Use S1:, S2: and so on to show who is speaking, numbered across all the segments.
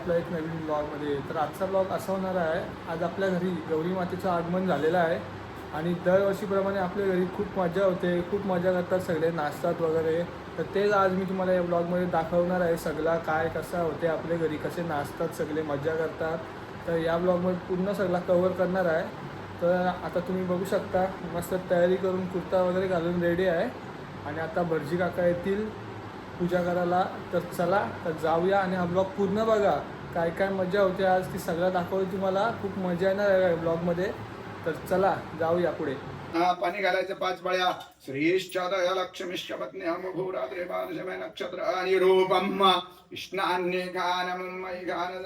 S1: आपलं एक नवीन ब्लॉगमध्ये तर आजचा ब्लॉग असा होणार आहे आज आपल्या घरी गौरी मातेचं आगमन झालेलं आहे आणि दरवर्षीप्रमाणे आपल्या घरी खूप मजा होते खूप मजा करतात सगळे नाचतात वगैरे. तर तेच आज मी तुम्हाला या ब्लॉगमध्ये दाखवणार आहे सगळा काय कसा होते आपल्या घरी कसे नाचतात सगळे मजा करतात. तर या ब्लॉगमध्ये पूर्ण सगळा कवर करणार आहे. तर आता तुम्ही बघू शकता मस्त तयारी करून कुर्ता वगैरे घालून रेडी आहे. आणि आता भटजी काका येतील पूजा करायला. तर चला तर जाऊया आणि हा ब्लॉग पूर्ण बघा. काय काय मजा होते आज ती सगळं दाखवली तुम्हाला. खूप मजा येणार आहे ब्लॉगमध्ये. तर चला जाऊया पुढे.
S2: हा, पाणी घालायचं पाच बळ्या. श्रीश्चदय लक्ष्मीश्च पत्न्या भूरात्रे बालशमय नक्षत्र आणि रूपम कृष्णान्ये गानमय गान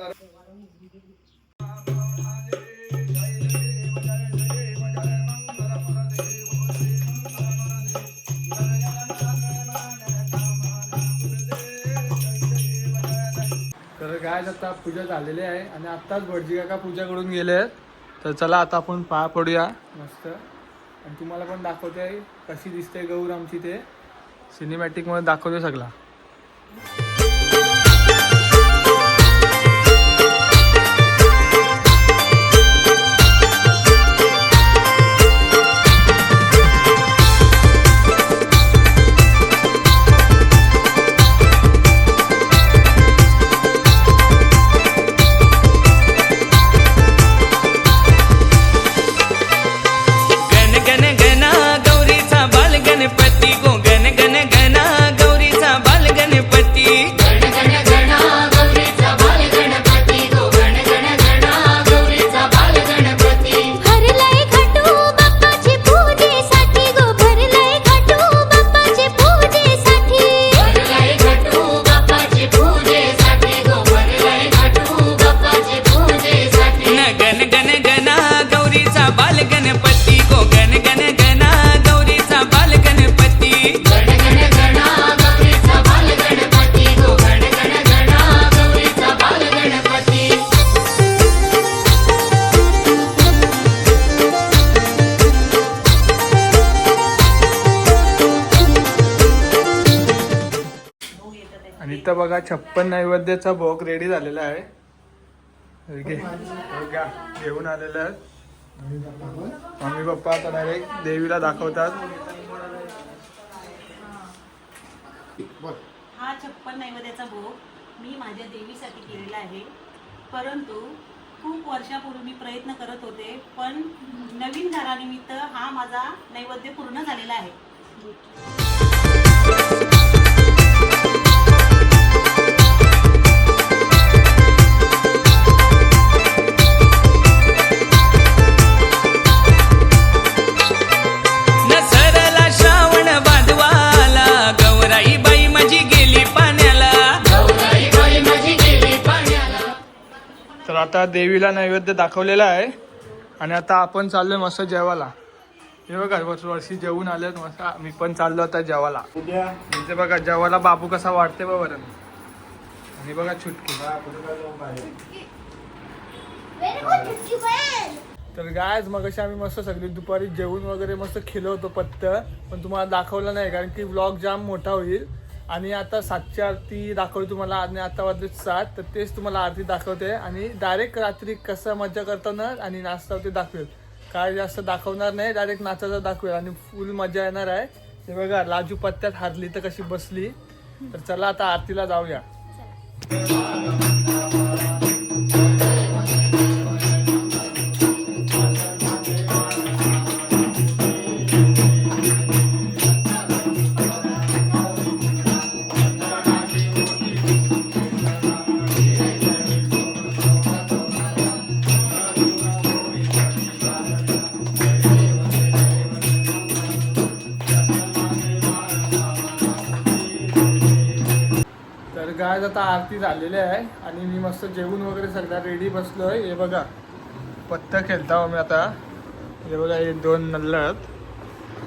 S1: तर आता पूजा झालेली आहे आणि आत्ताच भटजी काका पूजा करून गेले आहेत. तर चला आता आपण पाया पडूया. मस्त. आणि तुम्हाला पण दाखवते कशी दिसते गौर आमची ते. सिनेमॅटिकमध्ये दाखवते सगळा. छप्पन नैवेद्याचा भोग रेडी झालेला आहे. हे. हे. घेऊन आलेला आहे. मम्मी पप्पा आता डायरेक्ट देवीला दाखवतात.
S3: हा छप्पन नैवेद्याचा भोग मी माझ्या देवीसाठी केलेला आहे. परंतु खूप वर्षापूर्वी मी प्रयत्न करत होते पण नवीन घरानिमित्त हा माझा नैवेद्य पूर्ण झालेला आहे.
S1: आता देवीला नैवेद्य दाखवलेला आहे. आणि आता आपण चाललोय मस्त जेवायला. हे बघा वर्ष- वर्षी जेवून आलेत मस्त. मी पण चाललो आता जेवायला. उद्या. इथे बघा जेवायला बाबू कसा वाटते बघ बरं आणि बघा छुटकी तर गायज मग आम्ही मस्त सगळी दुपारी जेवून वगैरे मस्त खेळलो होतो पत्त. पण तुम्हाला दाखवलं नाही कारण की व्लॉग जाम मोठा होईल. आणि आता सातची आरती दाखवली तुम्हाला आणि आता वाजले सात तर तेच तुम्हाला आरती दाखवते. आणि डायरेक्ट रात्री कसं मजा करताना आणि नाचता ते दाखवेल. काय जास्त दाखवणार नाही डायरेक्ट नाचायचं दाखवेल. आणि फुल मजा येणार आहे. हे बघा लाजू पत्त्यात हारली तर कशी बसली. तर चला आता आरतीला जाऊया. तर आता आरती झालेली आहे आणि मी मस्त जेवून वगैरे सगळ्या रेडी बसलो आहे हे बघा पत्ता खेळता मी आता. हे बघा हे दोन नल्ल आहेत.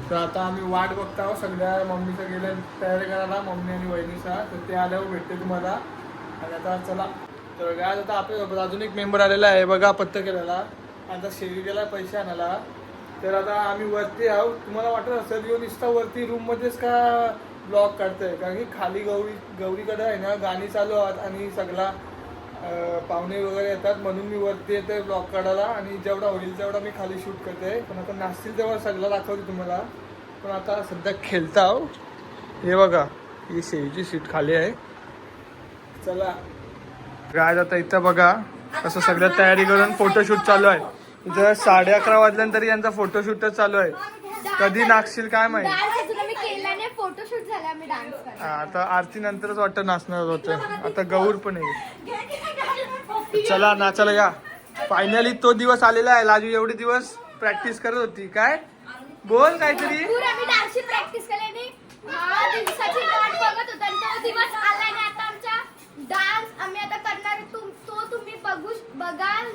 S1: तर आता आम्ही वाट बघता आहोत. सगळ्या मम्मीचं गेले तयारी करायला मम्मी आणि वहिनीचा. तर ते आल्यावर भेटते तुम्हाला. आणि आता चला. तर आज आता आपल्यासोबत अजून एक मेंबर आलेला आहे. बघा पत्ता केलेला आता शेरी गेला पैसे आणायला. तर आता आम्ही वरती आहोत. तुम्हाला वाटत असेल येऊन दिसता वरती रूममध्येच का ब्लॉग काढतोय. कारण की खाली गौरी गौरीकडे आहे ना गाणी चालू आहात आणि सगळा पाहुणे वगैरे येतात म्हणून मी वरती येते ब्लॉग काढायला आणि जेवढा होईल तेवढा मी खाली शूट करते. पण आता नाचतील तेव्हा सगळं दाखवते तुम्हाला. पण आता सध्या खेळता आहो. हे बघा ही सेवीची सीट खाली आहे. चला. काय आता इथं बघा कसं सगळ्या तयारी करून फोटोशूट चालू आहे. इथं साडे अकरा वाजल्यानंतर यांचा फोटोशूटच चालू आहे. कधी नागशील काय माहिती
S4: डान्स अजून आम्ही केला नाही फोटोशूट झाला आम्ही डान्स करतो
S1: हा, आता आरती नंतरच वाटतं नाचणार होतं. आता गौर पण आहे. चला नाचायला या. फायनली तो दिवस आलेला आहे. लाजू एवढे दिवस प्रॅक्टिस करत होती. काय? बोल काहीतरी.
S4: प्रॅक्टिस हा डान्स आम्ही आता करणार तो तुम्ही बघू बघाल.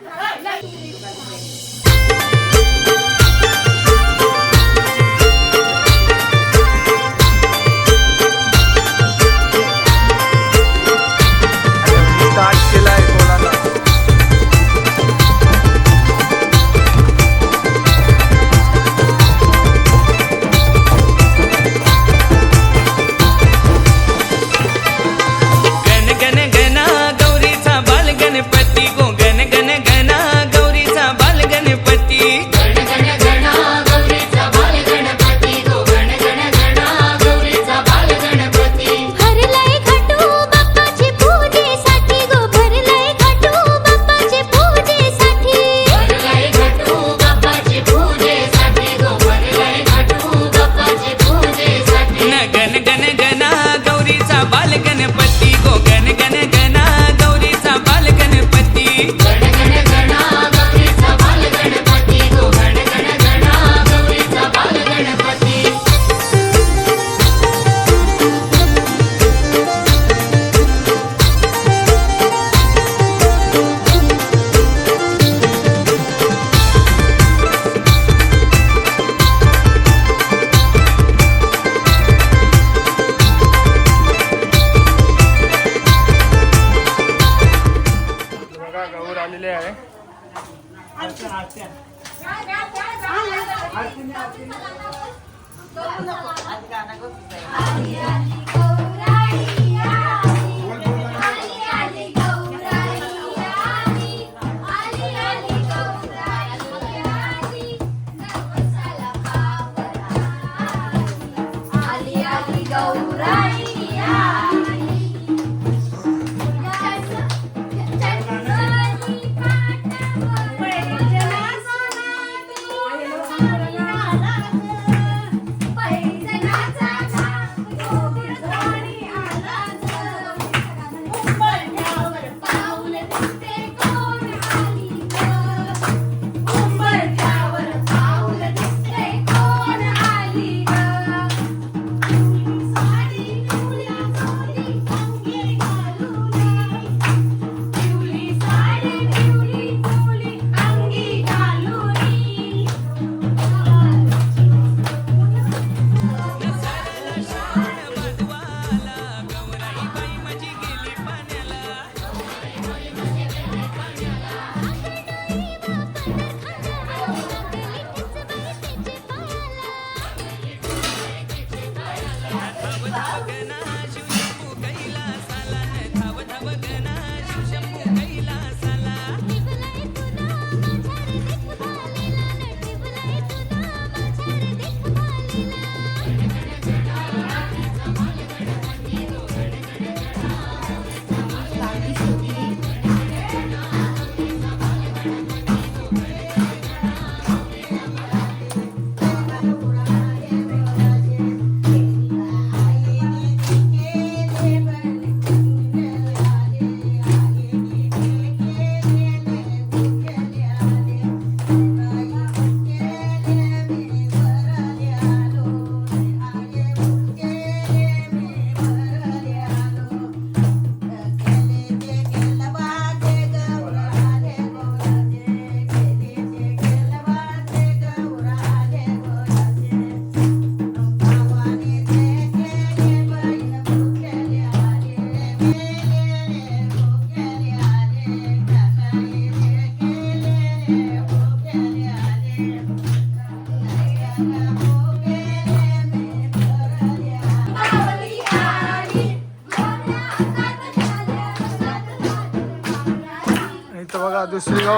S4: पैजनाचा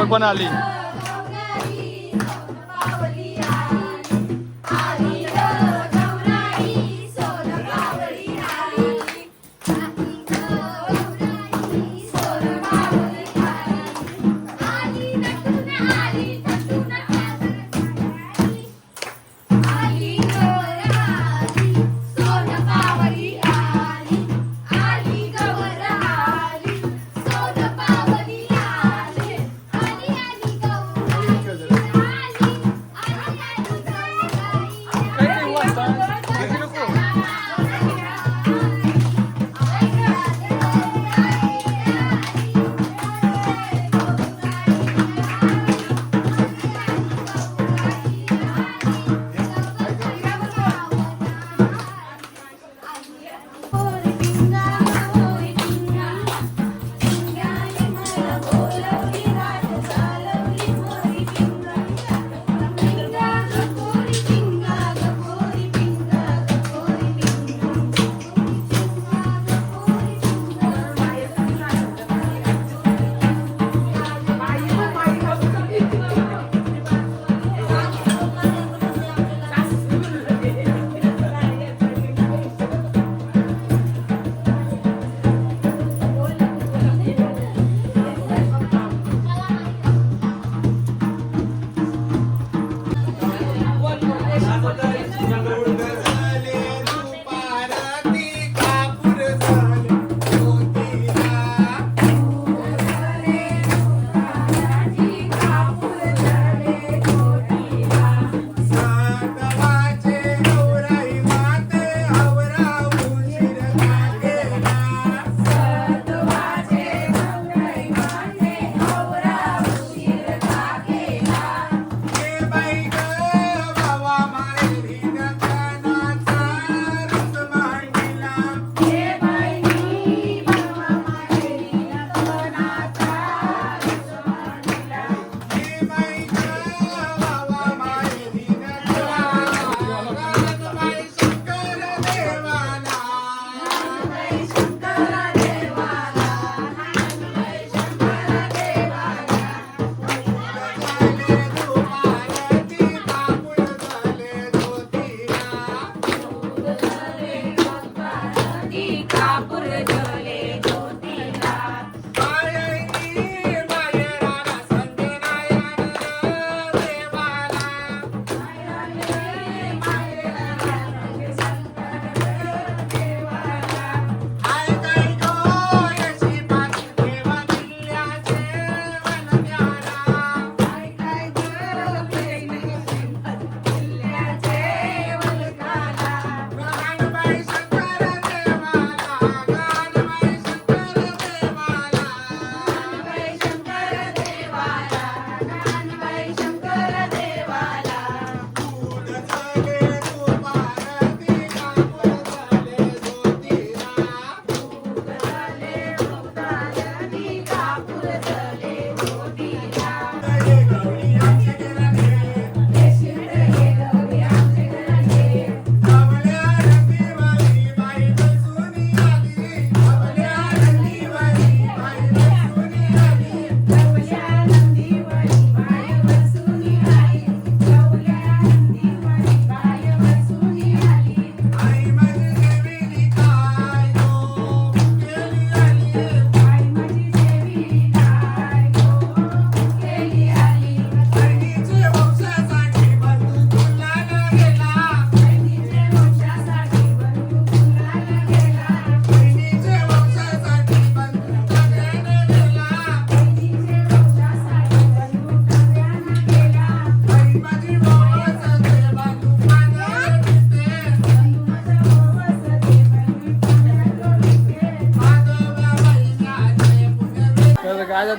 S2: दुसरी गौर पण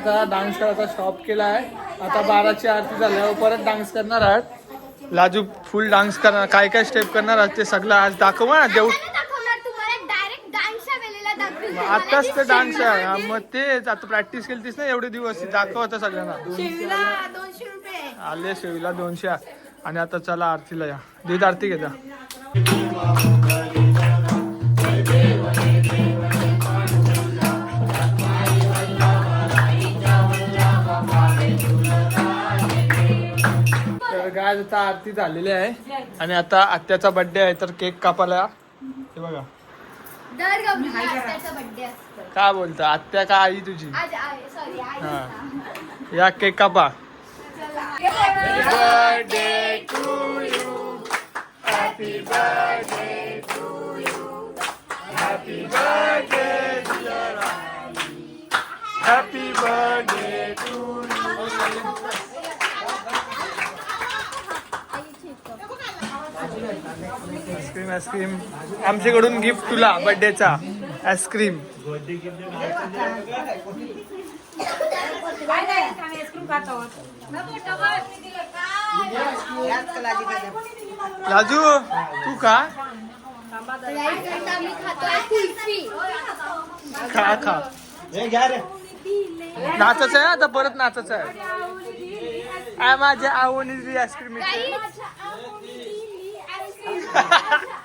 S2: आता डान्स करायचा स्टॉप केला आहे. आता बाराची आरती झाल्यावर परत डान्स करणार आहात. लाजू फुल डान्स करणार काय काय स्टेप करणार आहात ते सगळं आज दाखव ना देऊ.
S4: दाखवणार तुम्हाला डायरेक्ट डान्सच्या वेळेला दाखवून देणार.
S2: आताच ते डान्स आहे. मग तेच आता प्रॅक्टिस केली तीस ना एवढे दिवस दाखव आता सगळ्यांना. आले शेवीला दोनशे. आणि आता चला आरतीला या. दूध आरती घेता.
S1: आता आरती झालेली आहे. आणि आता आत्याचा बर्थडे आहे तर केक कापायला हे बघा.
S4: दर गौरीला आत्याचा बर्थडे असतो.
S1: काय बोलतं? आत्या का आई तुझी?
S4: आज आहे सॉरी आई
S1: हा. या केक कापा. Happy birthday to ice cream. आमच्याकडून गिफ्ट तुला बर्थडेचा आईस्क्रीम. राजू तू का खा खा. नाचायचं आहे आता परत नाचायचं आहे. माझ्या आवडीची आईस्क्रीम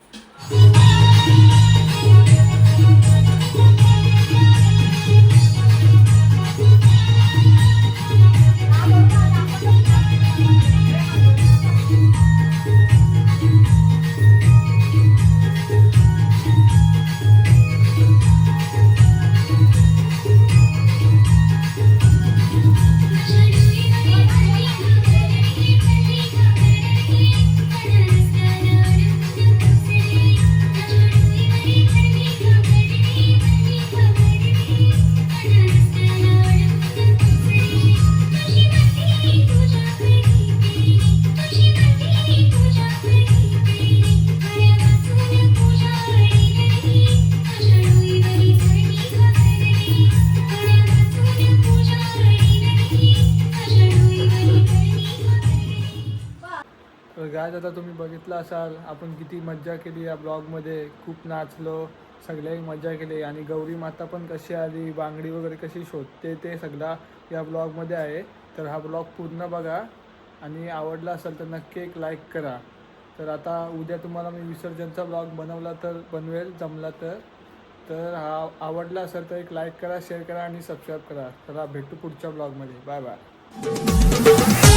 S1: तर आता तुम्ही बघितलं असाल आपण किती मज्जा केली या ब्लॉगमध्ये. खूप नाचलो सगळ्याही मजा केली. आणि गौरी माता पण कशी आली बांगडी वगैरे कशी शोधते ते सगळा या ब्लॉगमध्ये आहे. तर हा ब्लॉग पूर्ण बघा. आणि आवडला असेल तर नक्की एक लाईक करा. तर आता उद्या तुम्हाला मी विसर्जनचा ब्लॉग बनवला तर बनवेल जमला तर. तर हा आवडला असेल तर एक लाईक करा शेअर करा आणि सबस्क्राईब करा. चला भेटू पुढच्या ब्लॉगमध्ये. Bye bye.